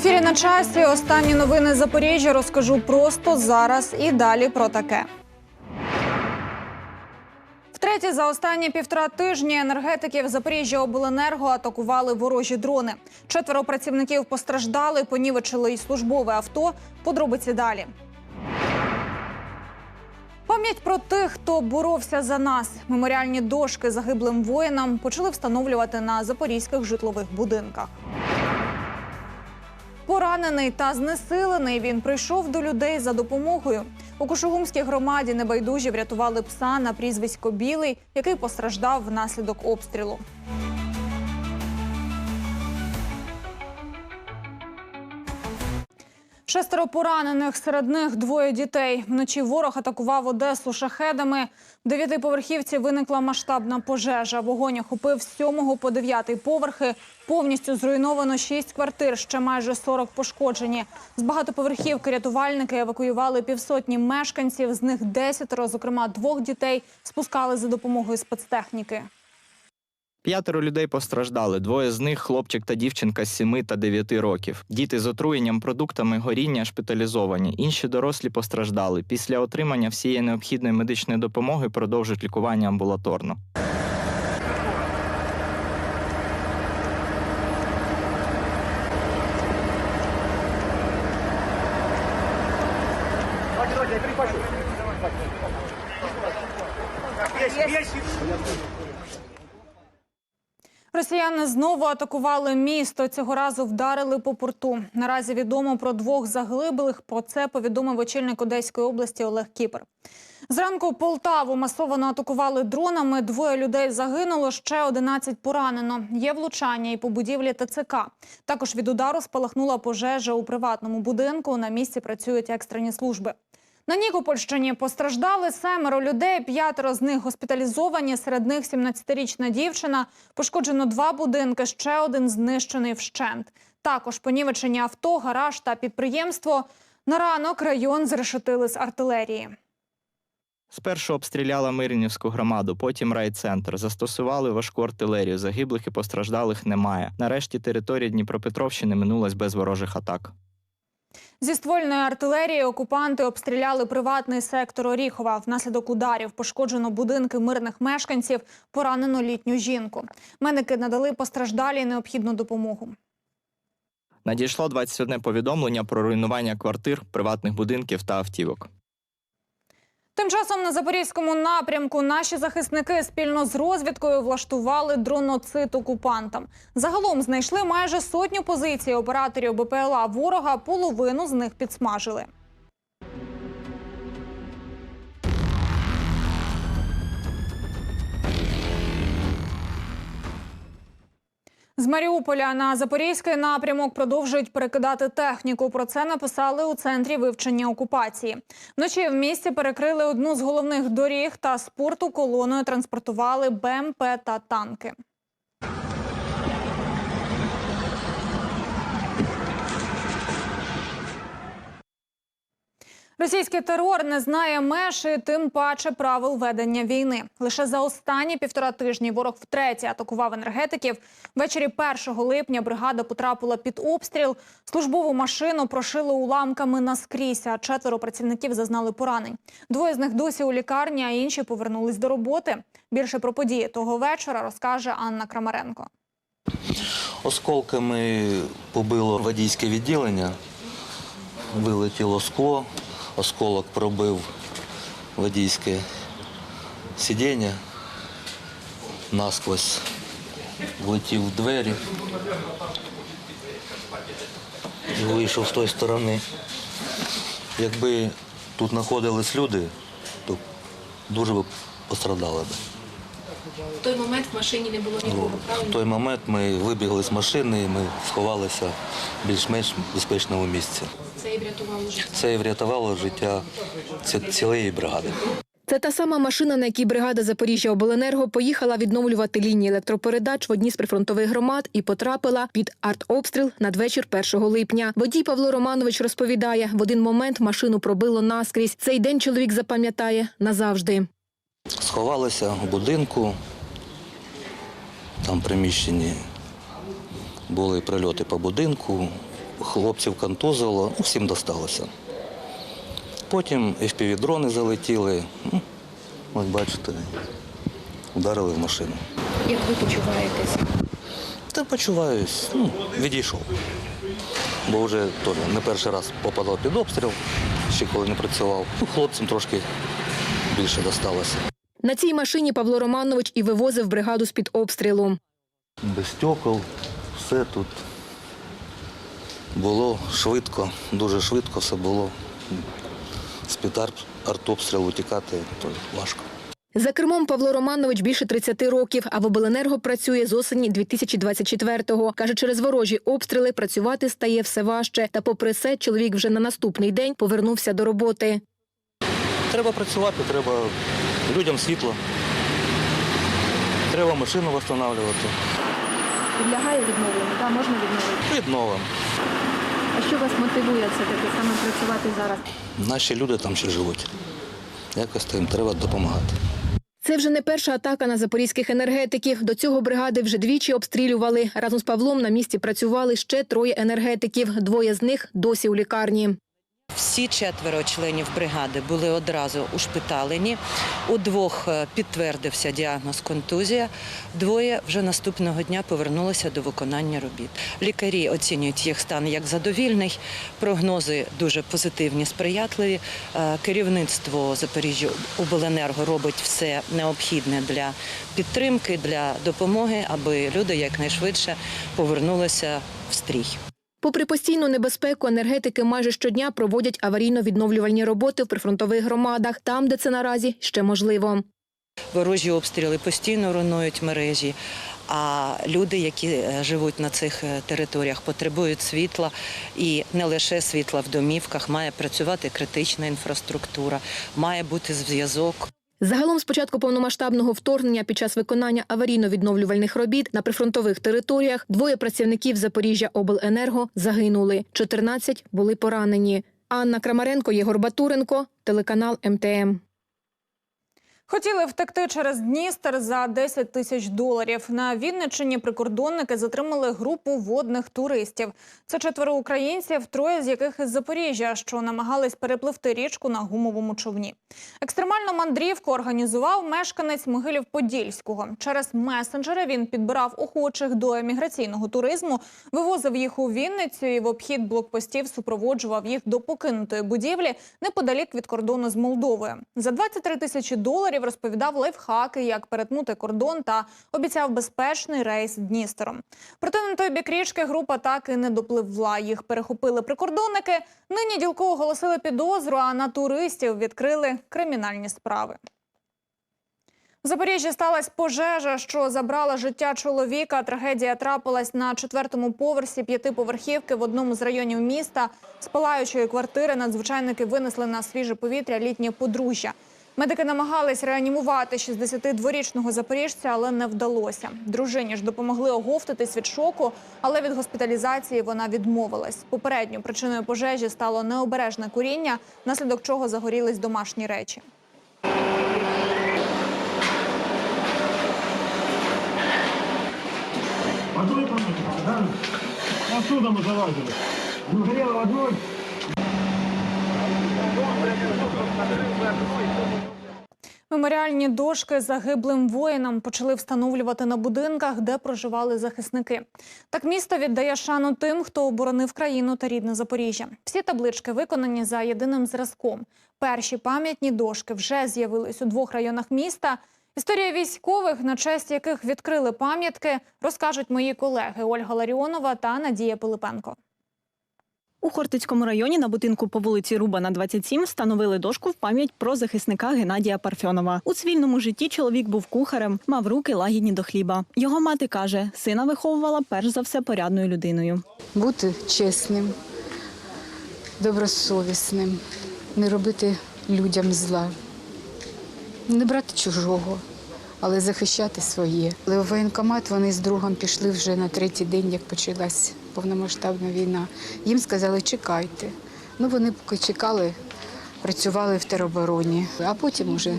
Ефірі на часі останні новини Запоріжжя розкажу просто зараз і далі про таке. Втретє за останні півтора тижні енергетиків Запоріжжя Обленерго атакували ворожі дрони. Четверо працівників постраждали, понівечили й службове авто. Подробиці далі. Пам'ять про тих, хто боровся за нас. Меморіальні дошки загиблим воїнам почали встановлювати на запорізьких житлових будинках. Поранений та знесилений він прийшов до людей за допомогою. У Кошугумській громаді небайдужі врятували пса на прізвисько Білий, який постраждав внаслідок обстрілу. Шестеро поранених, серед них двоє дітей. Вночі ворог атакував Одесу шахедами. В дев'ятиповерхівці виникла масштабна пожежа. Вогонь охопив з сьомого по дев'ятий поверхи. Повністю зруйновано шість квартир, ще майже 40 пошкоджені. З багатоповерхівки рятувальники евакуювали півсотні мешканців. З них десятеро, зокрема двох дітей, спускали за допомогою спецтехніки. П'ятеро людей постраждали. Двоє з них хлопчик та дівчинка з 7 та 9 років. Діти з отруєнням продуктами горіння шпиталізовані. Інші дорослі постраждали. Після отримання всієї необхідної медичної допомоги продовжують лікування амбулаторно. Росіяни знову атакували місто. Цього разу вдарили по порту. Наразі відомо про двох заглибелих. Про це повідомив очільник Одеської області Олег Кіпер. Зранку Полтаву масово атакували дронами. Двоє людей загинуло, ще 11 поранено. Є влучання і по будівлі ТЦК. Також від удару спалахнула пожежа у приватному будинку. На місці працюють екстрені служби. На Нікопольщині постраждали семеро людей, п'ятеро з них госпіталізовані. Серед них 17-річна дівчина. Пошкоджено два будинки, ще один знищений вщент. Також понівечені авто, гараж та підприємство. На ранок район зрешетили з артилерії. Спершу обстріляла Мирнівську громаду, потім райцентр. Застосували важку артилерію. Загиблих і постраждалих немає. Нарешті територія Дніпропетровщини минулась без ворожих атак. Зі ствольної артилерії окупанти обстріляли приватний сектор Оріхова. Внаслідок ударів пошкоджено будинки мирних мешканців, поранено літню жінку. Медики надали постраждалій необхідну допомогу. Надійшло 21 повідомлення про руйнування квартир, приватних будинків та автівок. Тим часом на запорізькому напрямку наші захисники спільно з розвідкою влаштували дроноцит окупантам. Загалом знайшли майже сотню позицій операторів БПЛА ворога. Половину з них підсмажили. З Маріуполя на запорізький напрямок продовжують перекидати техніку. Про це написали у центрі вивчення окупації. Вночі в місті перекрили одну з головних доріг та спорту колоною транспортували БМП та танки. Російський терор не знає меж і тим паче правил ведення війни. Лише за останні півтора тижні ворог втретє атакував енергетиків. Ввечері 1 липня бригада потрапила під обстріл. Службову машину прошили уламками наскрізь, а четверо працівників зазнали поранень. Двоє з них досі у лікарні, а інші повернулись до роботи. Більше про події того вечора розкаже Анна Крамаренко. Осколками побило водійське відділення, вилетіло скло, осколок пробив водійське сидіння, насквозь влетів в двері і вийшов з тої сторони. Якби тут знаходились люди, то дуже б пострадали б. В той момент в машині не було нікого, В правильно? той момент ми вибігли з машини і ми сховалися в більш-менш безпечному місці. Це і врятувало життя. Це і врятувало життя ці- цілої бригади. Це та сама машина, на якій бригада Запоріжжя Обленерго поїхала відновлювати лінії електропередач в одній з прифронтових громад і потрапила під артобстріл надвечір 1 липня. Водій Павло Романович розповідає, в один момент машину пробило наскрізь. Цей день чоловік запам'ятає назавжди. Сховалися в будинку, там приміщенні були прильоти по будинку, хлопців контузило, ну, всім досталося. Потім FPV-дрони залетіли. Ну, Ось бачите, ударили в машину. Як ви почуваєтесь? Та почуваюсь, ну, відійшов. Бо вже теж не перший раз попадав під обстріл, ще коли не працював. Ну, хлопцям трошки більше досталося. На цій машині Павло Романович і вивозив бригаду з-під обстрілу. Без стекол, все тут було швидко, дуже швидко все було. З-під артобстрілу тікати то важко. За кермом Павло Романович більше 30 років, а в обленерго працює з осені 2024-го. Каже, через ворожі обстріли працювати стає все важче. Та попри все, чоловік вже на наступний день повернувся до роботи. Треба працювати, треба людям світло. Треба машину встановлювати. Підлягає відновленню, так, можна відновити. Відновимо. А що вас мотивує все-таки саме працювати зараз? Наші люди там ще живуть. Якось то їм треба допомагати. Це вже не перша атака на запорізьких енергетиків. До цього бригади вже двічі обстрілювали. Разом з Павлом на місці працювали ще троє енергетиків. Двоє з них досі у лікарні. Всі четверо членів бригади були одразу ушпиталені. У двох е, підтвердився діагноз контузія. Двоє вже наступного дня повернулися до виконання робіт. Лікарі оцінюють їх стан як задовільний. Прогнози дуже позитивні, сприятливі. Е, Керівництво Запоріжжя обленерго робить все необхідне для підтримки, для допомоги, аби люди якнайшвидше повернулися в стрій. Попри постійну небезпеку, енергетики майже щодня проводять аварійно-відновлювальні роботи в прифронтових громадах, там, де це наразі ще можливо. Ворожі обстріли постійно руйнують мережі. А люди, які е, живуть на цих е, територіях, потребують світла і не лише світла в домівках, має працювати критична інфраструктура, має бути зв'язок. Загалом з початку повномасштабного вторгнення під час виконання аварійно-відновлювальних робіт на прифронтових територіях двоє працівників Запоріжжя Обленерго загинули, 14 були поранені. Анна Крамаренко, Єгор Батуренко, телеканал МТМ. Хотіли втекти через Дністер за 10 тисяч доларів. На Вінниччині прикордонники затримали групу водних туристів. Це четверо українців, троє з яких із Запоріжжя, що намагались перепливти річку на гумовому човні. Екстремальну мандрівку організував мешканець Могилів-Подільського. Через месенджери він підбирав охочих до еміграційного туризму, вивозив їх у Вінницю і в обхід блокпостів супроводжував їх до покинутої будівлі неподалік від кордону з Молдовою. За 23 тисячі доларів розповідав лайфхаки, як перетнути кордон та обіцяв безпечний рейс Дністером. Проте на той бік річки група так і не допливла. Їх перехопили прикордонники. Нині ділко оголосили підозру, а на туристів відкрили кримінальні справи. В Запоріжжі сталася пожежа, що забрала життя чоловіка. Трагедія трапилась на четвертому поверсі п'ятиповерхівки в одному з районів міста. З палаючої квартири надзвичайники винесли на свіже повітря літнє подружжя. Медики намагались реанімувати 62-річного запоріжця, але не вдалося. Дружині ж допомогли оговтатись від шоку, але від госпіталізації вона відмовилась. Попередньою причиною пожежі стало необережне куріння, внаслідок чого загорілись домашні речі. Отсюда мы залазили. Ну, горело одной. Меморіальні дошки загиблим воїнам почали встановлювати на будинках, де проживали захисники. Так місто віддає шану тим, хто оборонив країну та рідне Запоріжжя. Всі таблички виконані за єдиним зразком. Перші пам'ятні дошки вже з'явились у двох районах міста. Історія військових, на честь яких відкрили пам'ятки, розкажуть мої колеги Ольга Ларіонова та Надія Пилипенко. У Хортицькому районі на будинку по вулиці Рубана, 27 встановили дошку в пам'ять про захисника Геннадія Парфьонова. У цивільному житті чоловік був кухарем, мав руки лагідні до хліба. Його мати каже, сина виховувала перш за все порядною людиною. бути чесним, добросовісним, не робити людям зла, не брати чужого, але захищати своє. Але в воєнкомат вони з другом пішли вже на третій день, як почалась повномасштабна війна. Їм сказали, чекайте. Ну вони поки чекали, працювали в теробороні, а потім уже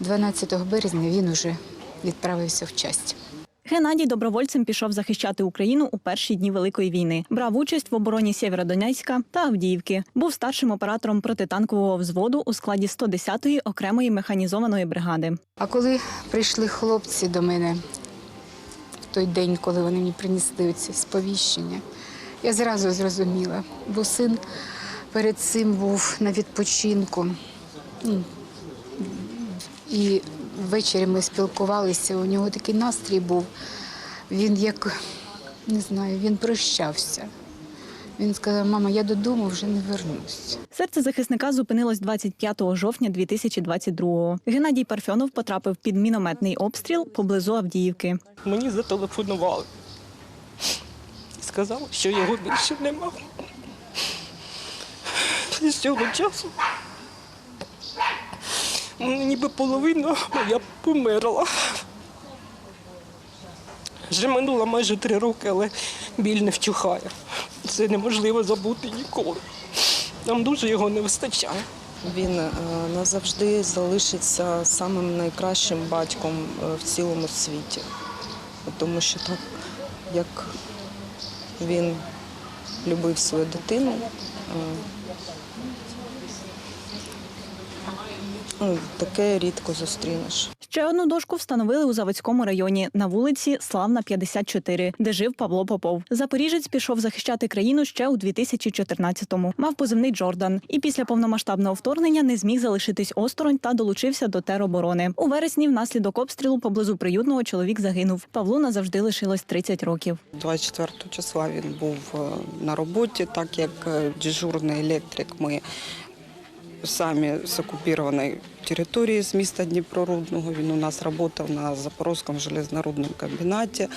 12 березня він уже відправився в часть. Геннадій добровольцем пішов захищати Україну у перші дні Великої війни. Брав участь в обороні Сєвєродонецька та Авдіївки. Був старшим оператором протитанкового взводу у складі 110-ї окремої механізованої бригади. А коли прийшли хлопці до мене той день, коли вони мені принесли ці сповіщення, я зразу зрозуміла, бо син перед цим був на відпочинку. Ну, І ввечері ми спілкувалися, у нього такий настрій був. Він як, не знаю, він прощався. Він сказав, мама, я додому вже не вернусь. Серце захисника зупинилось 25 жовтня 2022-го. Геннадій Парфьонов потрапив під мінометний обстріл поблизу Авдіївки. Мені зателефонували. Сказали, що його більше нема. І з цього часу ніби половина моя померла. Вже минуло майже три роки, але біль не вчухає. Це неможливо забути ніколи. Нам дуже його не вистачає. Він е, назавжди залишиться самим найкращим батьком е, в цілому світі. Тому що так, як він любив свою дитину, е, ну, таке рідко зустрінеш. Ще одну дошку встановили у Заводському районі на вулиці Славна, 54, де жив Павло Попов. Запоріжець пішов захищати країну ще у 2014-му. Мав позивний Джордан. І після повномасштабного вторгнення не зміг залишитись осторонь та долучився до тероборони. У вересні внаслідок обстрілу поблизу приютного чоловік загинув. Павлу назавжди лишилось 30 років. 24 числа він був е, на роботі, так як е, дежурний електрик. Ми самі з окупованої території з міста Дніпрорудного. Він у нас працював на Запорозькому железнорудному комбінаті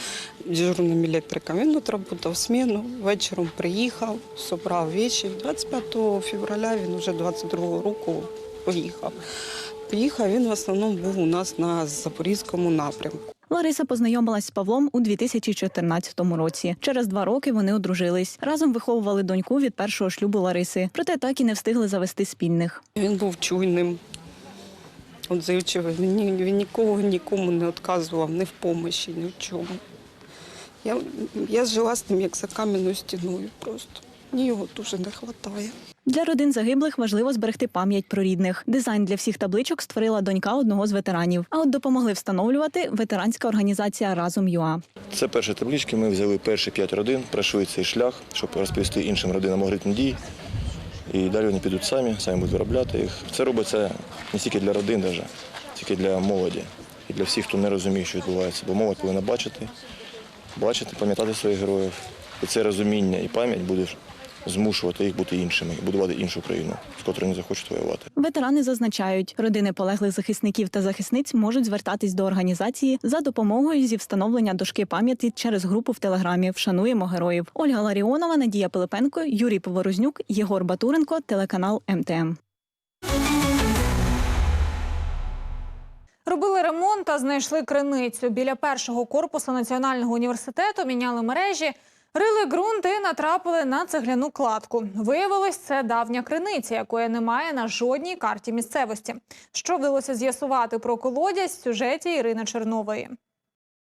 дежурним електриком. Він тут працював зміну, вечором приїхав, зібрав речі. 25 февраля він вже 22 року поїхав. Поїхав він в основному був у нас на Запорізькому напрямку. Лариса познайомилась з Павлом у 2014 році. Через два роки вони одружились. Разом виховували доньку від першого шлюбу Лариси. Проте так і не встигли завести спільних. Він був чуйним, отзивчивим. Він, він нікого нікому не відказував ні в помощі, ні в чому. Я, я жила з ним як за кам'яною стіною просто. Мені його дуже не вистачає. Для родин загиблих важливо зберегти пам'ять про рідних. Дизайн для всіх табличок створила донька одного з ветеранів. А от допомогли встановлювати ветеранська організація Разом ЮА. Це перші таблички. Ми взяли перші п'ять родин, пройшли цей шлях, щоб розповісти іншим родинам алгоритм дій. І далі вони підуть самі, самі будуть виробляти їх. Це робиться не тільки для родин, тільки для молоді і для всіх, хто не розуміє, що відбувається. Бо молодь повинна бачити, бачити, пам'ятати своїх героїв. І це розуміння і пам'ять буде змушувати їх бути іншими і будувати іншу країну, з котрою не захочуть воювати. Ветерани зазначають, родини полеглих захисників та захисниць можуть звертатись до організації за допомогою зі встановлення дошки пам'яті через групу в телеграмі Вшануємо героїв. Ольга Ларіонова, Надія Пилипенко, Юрій Поворознюк, Єгор Батуренко, телеканал МТМ. Робили ремонт та знайшли криницю. Біля першого корпусу Національного університету міняли мережі, рили ґрунт і натрапили на цегляну кладку. Виявилось, це давня криниця, якої немає на жодній карті місцевості. Що вдалося з'ясувати про колодязь в сюжеті Ірини Чернової.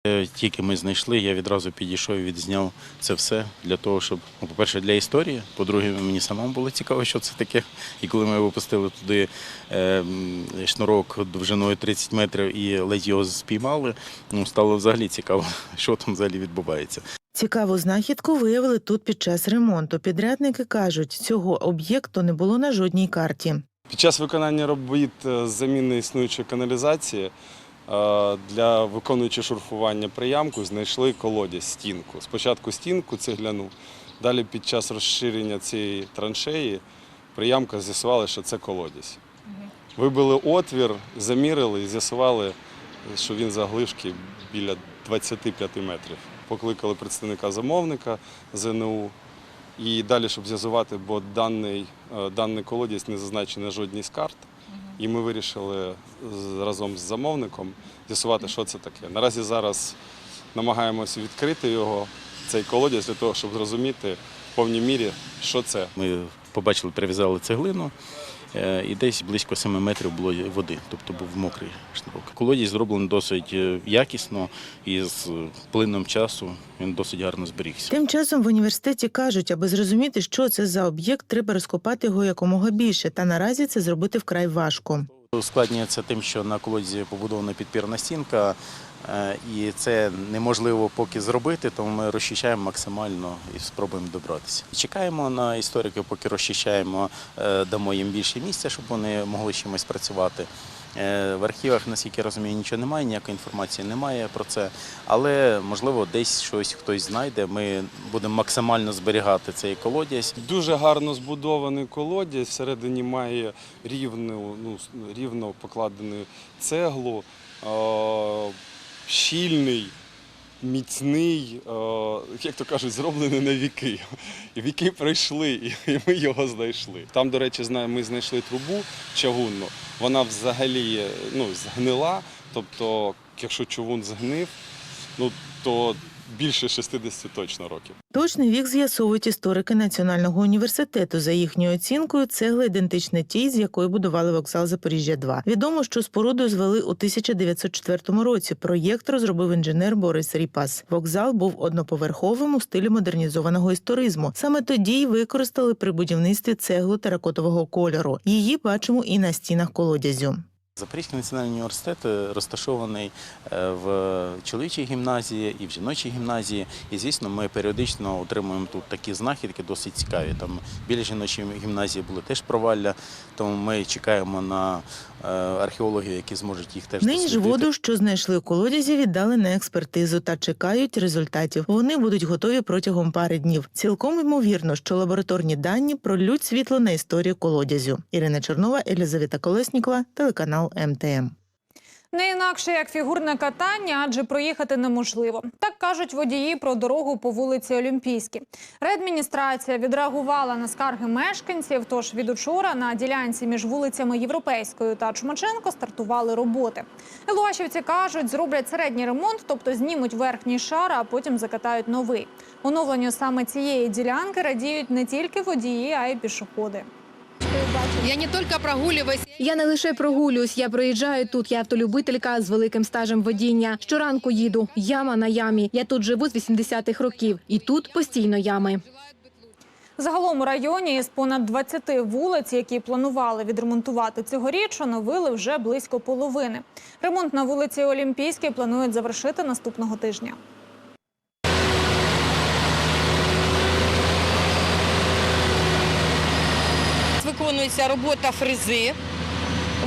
Е, Тільки ми знайшли, я відразу підійшов і відзняв це все для того, щоб, ну, по-перше, для історії. По-друге, мені самому було цікаво, що це таке. І коли ми випустили туди е, шнурок довжиною 30 метрів і ледь його спіймали, ну стало взагалі цікаво, що там взагалі відбувається. Цікаву знахідку виявили тут під час ремонту. Підрядники кажуть, цього об'єкту не було на жодній карті. Під час виконання робіт е, з заміни існуючої каналізації для виконуючи шурфування приямку знайшли колодязь, стінку. Спочатку стінку цегляну, далі під час розширення цієї траншеї приямка з'ясували, що це колодязь. Вибили отвір, замірили і з'ясували, що він заглишки біля 25 метрів. Покликали представника замовника ЗНУ, і далі, щоб з'ясувати, бо даний, е, даний колодязь не зазначений на жодній з карт. І ми вирішили разом з замовником з'ясувати, що це таке. Наразі зараз намагаємося відкрити його, цей колодязь, для того, щоб зрозуміти в повній мірі, що це. Ми побачили, прив'язали цеглину і десь близько 7 метрів було води, тобто був мокрий шнурок. Колодязь зроблений досить е, якісно і з плином часу він досить гарно зберігся. Тим часом в університеті кажуть, аби зрозуміти, що це за об'єкт, треба розкопати його якомога більше. Та наразі це зробити вкрай важко. Ускладнюється тим, що на колодязі побудована підпірна стінка, е, і це неможливо поки зробити, тому ми розчищаємо максимально і спробуємо добратися. Чекаємо на істориків, поки розчищаємо, е, дамо їм більше місця, щоб вони могли чимось працювати. Е, В архівах, наскільки я розумію, нічого немає, ніякої інформації немає про це. Але можливо десь щось хтось знайде. Ми будемо максимально зберігати цей колодязь. Дуже гарно збудований колодязь, всередині має рівну, ну, рівно покладену цеглу, е, щільний, міцний, е, як то кажуть, зроблений на віки. Віки пройшли, і ми його знайшли. Там, до речі, ми знайшли трубу чавунну. Вона взагалі ну, згнила. Тобто, якщо човун згнив, ну то більше 60 точно років. Точний вік з'ясовують історики Національного університету. За їхньою оцінкою, цегла ідентична тій, з якої будували вокзал Запоріжжя 2 Відомо, що споруду звели у 1904 році. Проєкт розробив інженер Борис Ріпас. Вокзал був одноповерховим у стилі модернізованого історизму. Саме тоді й використали при будівництві цеглу теракотового кольору. Її бачимо і на стінах колодязю. Запорізький національний університет е, розташований е, в чоловічій гімназії і в жіночій гімназії. І звісно, ми періодично отримуємо тут такі знахідки, досить цікаві. Там біля жіночої гімназії були теж провалля, тому ми чекаємо на е, археологів, які зможуть їх теж Нині ж воду, що знайшли у колодязі, віддали на експертизу та чекають результатів. Вони будуть готові протягом пари днів. Цілком ймовірно, що лабораторні дані пролють світло на історію колодязю. Ірина Чернова, Елізавета Колеснікова, телеканал МТМ. Не інакше як фігурне катання, адже проїхати неможливо. Так кажуть водії про дорогу по вулиці Олімпійській. Реадміністрація відреагувала на скарги мешканців. Тож від учора на ділянці між вулицями Європейською та Чумаченко стартували роботи. Елуашівці кажуть, зроблять середній ремонт, тобто знімуть верхній шар, а потім закатають новий. Оновленню саме цієї ділянки радіють не тільки водії, а й пішоходи. Я не тільки прогулююсь, Я не лише прогулююсь, я проїжджаю тут. Я автолюбителька з великим стажем водіння. Щоранку їду. Яма на ямі. Я тут живу з 80-х років, і тут постійно ями. Загалом у районі із понад 20 вулиць, які планували відремонтувати цьогоріч, оновили вже близько половини. Ремонт на вулиці Олімпійській планують завершити наступного тижня. Виконується робота фрези.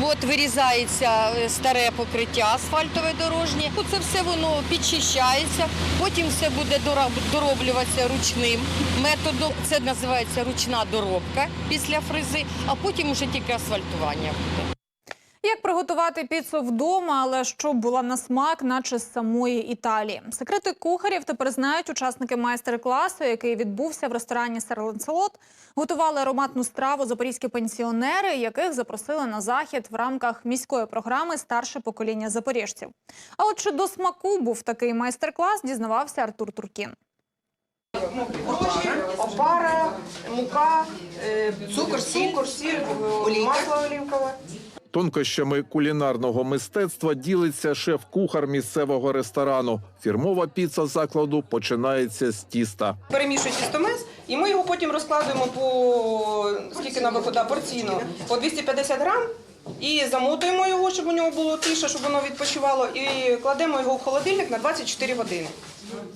От вирізається е, старе покриття асфальтове дорожнє. Це все воно підчищається, потім все буде дороблюватися ручним методом. Це називається ручна доробка після фрези, а потім вже тільки асфальтування буде. Як приготувати піцу вдома, але щоб була на смак, наче з самої Італії. Секрети кухарів тепер знають учасники майстер-класу, який відбувся в ресторані «Сер Ланселот». Готували ароматну страву запорізькі пенсіонери, яких запросили на захід в рамках міської програми Старше покоління запоріжців. А от чи до смаку був такий майстер-клас, дізнавався Артур Туркін. Опара, мука, е, цукор, цукор, сіль, масло олівкове. Тонкощами кулінарного мистецтва ділиться шеф-кухар місцевого ресторану. Фірмова піца закладу починається з тіста. Перемішують тістомес, і ми його потім розкладуємо по скільки нам виходить порційно, по 250 грам. І замотуємо його, щоб у нього було тише, щоб воно відпочивало, і кладемо його в холодильник на 24 години.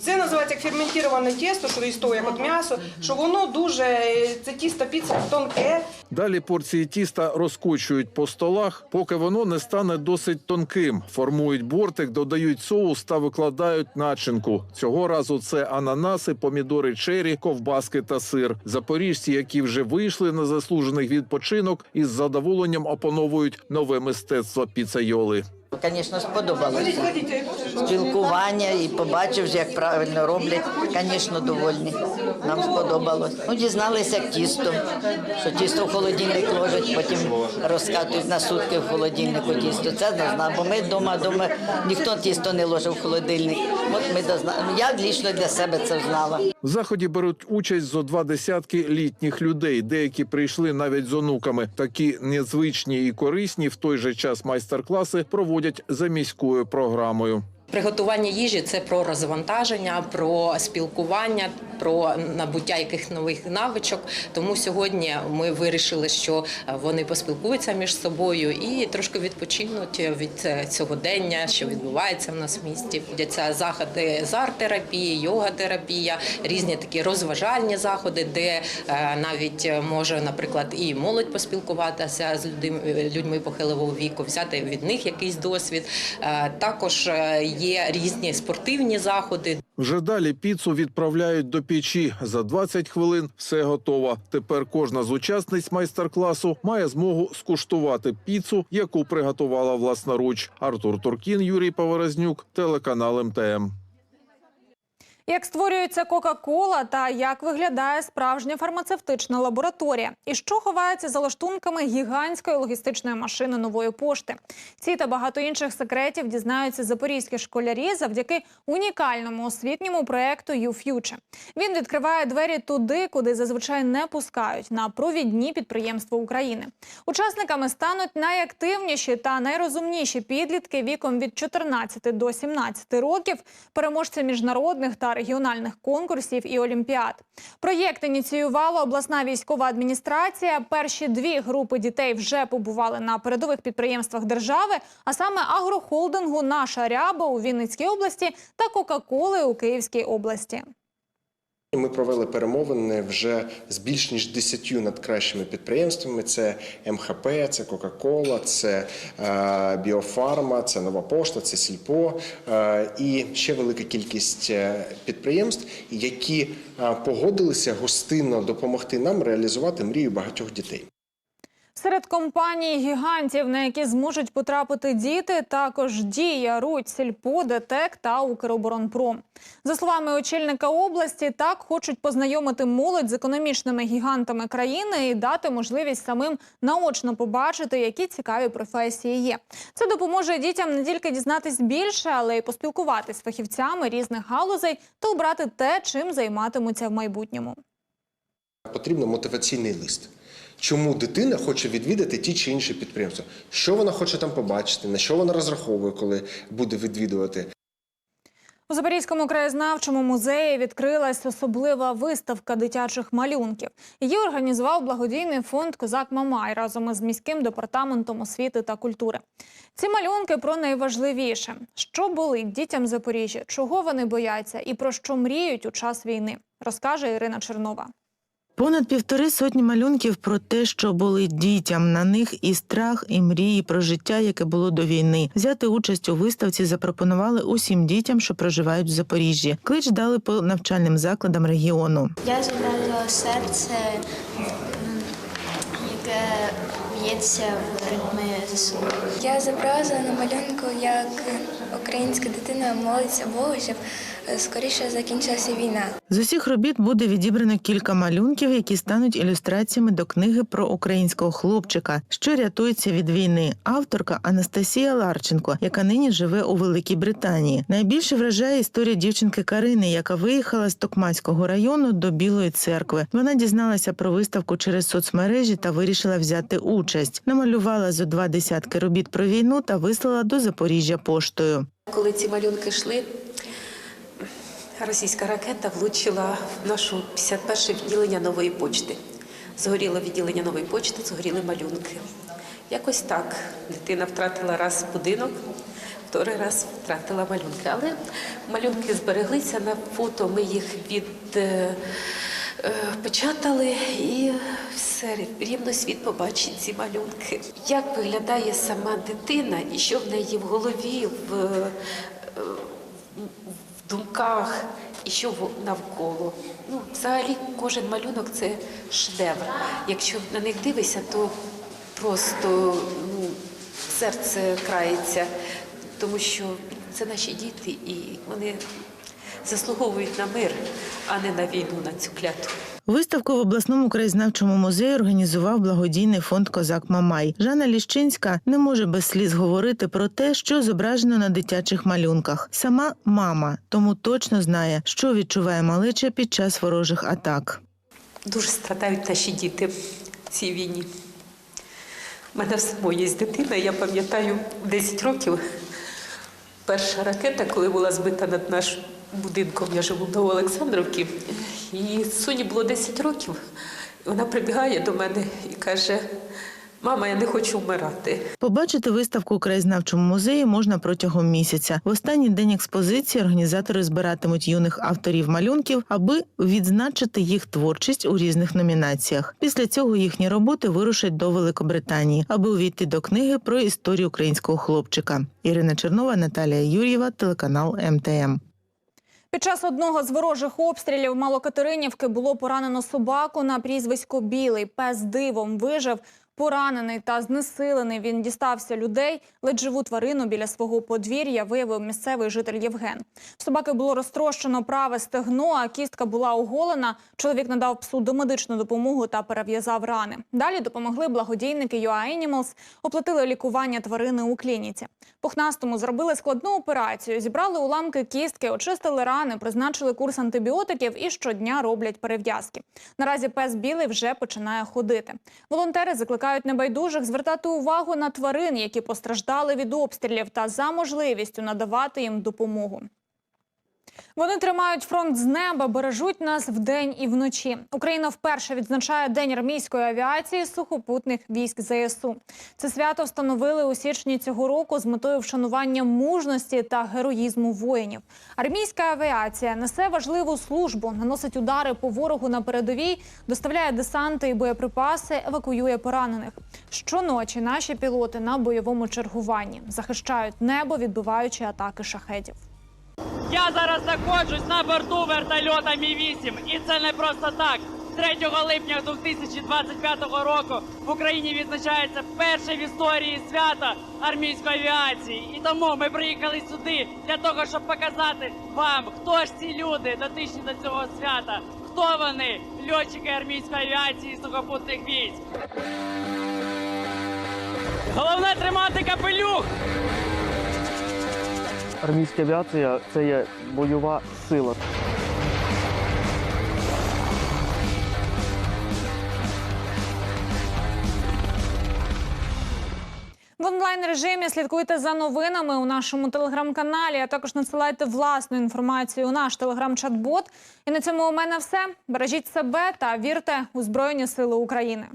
Це називається як ферментоване тісто, що із того, як от м'ясо, що воно дуже, це тісто піца тонке, Далі порції тіста розкочують по столах, поки воно не стане досить тонким. Формують бортик, додають соус та викладають начинку. Цього разу це ананаси, помідори чері, ковбаски та сир. Запоріжці, які вже вийшли на заслужений відпочинок, із задоволенням опановують нове мистецтво піцайоли. Звісно, сподобалося. Спілкування і побачив, як правильно роблять. Звісно, довольні. Нам сподобалось. Ну, дізналися як тісто, що тісто в холодильник ложать, потім розкатують на сутки в холодильнику тісто. Це не бо ми вдома, вдома ніхто тісто не ложив в холодильник. От ми дозна... Я лічно для себе це знала. В заході беруть участь зо два десятки літніх людей. Деякі прийшли навіть з онуками. Такі незвичні і корисні в той же час майстер-класи проводять за міською програмою. Приготування їжі це про розвантаження, про спілкування, про набуття яких нових навичок. Тому сьогодні ми вирішили, що вони поспілкуються між собою і трошки відпочинуть від цього дення, що відбувається в нас в місті. Будяться заходи з арт-терапії, йога-терапія, різні такі розважальні заходи, де е, навіть може, наприклад, і молодь поспілкуватися з людьми, похилого віку, взяти від них якийсь досвід. Е, Також е, є різні спортивні заходи. Вже далі піцу відправляють до печі. За 20 хвилин все готово. Тепер кожна з учасниць майстер-класу має змогу скуштувати піцу, яку приготувала власноруч. Артур Туркін, Юрій Поворознюк, телеканал МТМ. Як створюється Кока-Кола та як виглядає справжня фармацевтична лабораторія, і що ховається за лаштунками гігантської логістичної машини нової пошти? Ці та багато інших секретів дізнаються запорізькі школярі завдяки унікальному освітньому проекту YouFuture. Він відкриває двері туди, куди зазвичай не пускають на провідні підприємства України. Учасниками стануть найактивніші та найрозумніші підлітки віком від 14 до 17 років, переможці міжнародних та регіональних конкурсів і олімпіад. Проєкт ініціювала обласна військова адміністрація. Перші дві групи дітей вже побували на передових підприємствах держави, а саме агрохолдингу Наша ряба у Вінницькій області та Кока-Коли у Київській області. Ми провели перемовини вже з більш ніж 10 надкращими підприємствами. Це МХП, це Кока-Кола, це е, Біофарма, це Нова Пошта, це Сільпо е, і ще велика кількість е, підприємств, які погодилися гостинно допомогти нам реалізувати мрію багатьох дітей. Серед компаній гігантів, на які зможуть потрапити діти, також Дія, Рудь, Сільпо, ДТЕК та Укроборонпром. За словами очільника області, так хочуть познайомити молодь з економічними гігантами країни і дати можливість самим наочно побачити, які цікаві професії є. Це допоможе дітям не тільки дізнатись більше, але й поспілкуватись з фахівцями різних галузей та обрати те, чим займатимуться в майбутньому. Потрібен мотиваційний лист. Чому дитина хоче відвідати ті чи інші підприємства? Що вона хоче там побачити, на що вона розраховує, коли буде відвідувати? У Запорізькому краєзнавчому музеї відкрилась особлива виставка дитячих малюнків. Її організував благодійний фонд Козак Мамай разом із міським департаментом освіти та культури. Ці малюнки про найважливіше, що болить дітям Запоріжжя, чого вони бояться і про що мріють у час війни, розкаже Ірина Чернова. Понад півтори сотні малюнків про те, що були дітям. На них і страх, і мрії про життя, яке було до війни. Взяти участь у виставці запропонували усім дітям, що проживають в Запоріжжі. Клич дали по навчальним закладам регіону. Я зобразила серце, яке б'ється в ритмі ЗСУ. Я зобразила на малюнку, як українська дитина молиться Богу, щоб е, скоріше закінчилася війна. З усіх робіт буде відібрано кілька малюнків, які стануть ілюстраціями до книги про українського хлопчика, що рятується від війни. Авторка Анастасія Ларченко, яка нині живе у Великій Британії. Найбільше вражає історія дівчинки Карини, яка виїхала з Токмацького району до Білої церкви. Вона дізналася про виставку через соцмережі та вирішила взяти участь. Намалювала зо два десятки робіт про війну та вислала до Запоріжжя поштою. Коли ці малюнки йшли, російська ракета влучила в нашу 51 відділення нової почти. Згоріло відділення нової почти, згоріли малюнки. Якось так. Дитина втратила раз будинок, вторий раз втратила малюнки. Але малюнки збереглися на фото, ми їх від. Е, Печатали і все рівно світ побачить ці малюнки. Як виглядає сама дитина і що в неї в голові, в, е, в думках і що навколо. Ну, взагалі, кожен малюнок це шедевр. Якщо на них дивишся, то просто ну, серце крається, тому що це наші діти, і вони заслуговують на мир, а не на війну, на цю кляту. Виставку в обласному краєзнавчому музеї організував благодійний фонд Козак Мамай. Жанна Ліщинська не може без сліз говорити про те, що зображено на дитячих малюнках. Сама мама, тому точно знає, що відчуває малеча під час ворожих атак. Дуже страдають наші діти в цій війні. У мене в самої є дитина, я пам'ятаю 10 років. Перша ракета, коли була збита над нашим будинком, я живу в Новоолександрівці, і Соні було 10 років. Вона прибігає до мене і каже: Мама, я не хочу вмирати. Побачити виставку у краєзнавчому музеї можна протягом місяця. В останній день експозиції організатори збиратимуть юних авторів малюнків, аби відзначити їх творчість у різних номінаціях. Після цього їхні роботи вирушать до Великобританії, аби увійти до книги про історію українського хлопчика. Ірина Чернова, Наталія Юр'єва, телеканал МТМ. Під час одного з ворожих обстрілів Малокатеринівки було поранено собаку на прізвисько Білий. Пес дивом вижив. Поранений та знесилений він дістався людей. Ледь живу тварину біля свого подвір'я виявив місцевий житель Євген. В Собаки було розтрощено праве стегно, а кістка була оголена. Чоловік надав псу домедичну допомогу та перев'язав рани. Далі допомогли благодійники UA Animals, оплатили лікування тварини у клініці. Пухнастому зробили складну операцію, зібрали уламки кістки, очистили рани, призначили курс антибіотиків і щодня роблять перев'язки. Наразі пес білий вже починає ходити. Волонтери закликають небайдужих звертати увагу на тварин, які постраждали від обстрілів, та за можливістю надавати їм допомогу. Вони тримають фронт з неба, бережуть нас вдень і вночі. Україна вперше відзначає День армійської авіації сухопутних військ ЗСУ. Це свято встановили у січні цього року з метою вшанування мужності та героїзму воїнів. Армійська авіація несе важливу службу, наносить удари по ворогу на передовій, доставляє десанти і боєприпаси, евакуює поранених. Щоночі наші пілоти на бойовому чергуванні захищають небо, відбиваючи атаки шахедів. Я зараз знаходжусь на борту вертольота Мі-8, і це не просто так. 3 липня 2025 року в Україні відзначається перше в історії свято армійської авіації. І тому ми приїхали сюди для того, щоб показати вам, хто ж ці люди дотичні до цього свята, хто вони, льотчики армійської авіації сухопутних військ. Головне тримати капелюх! Армійська авіація це є бойова сила. В онлайн режимі слідкуйте за новинами у нашому телеграм-каналі. А також надсилайте власну інформацію у наш телеграм-чат-бот. І на цьому у мене все. Бережіть себе та вірте у Збройні Сили України.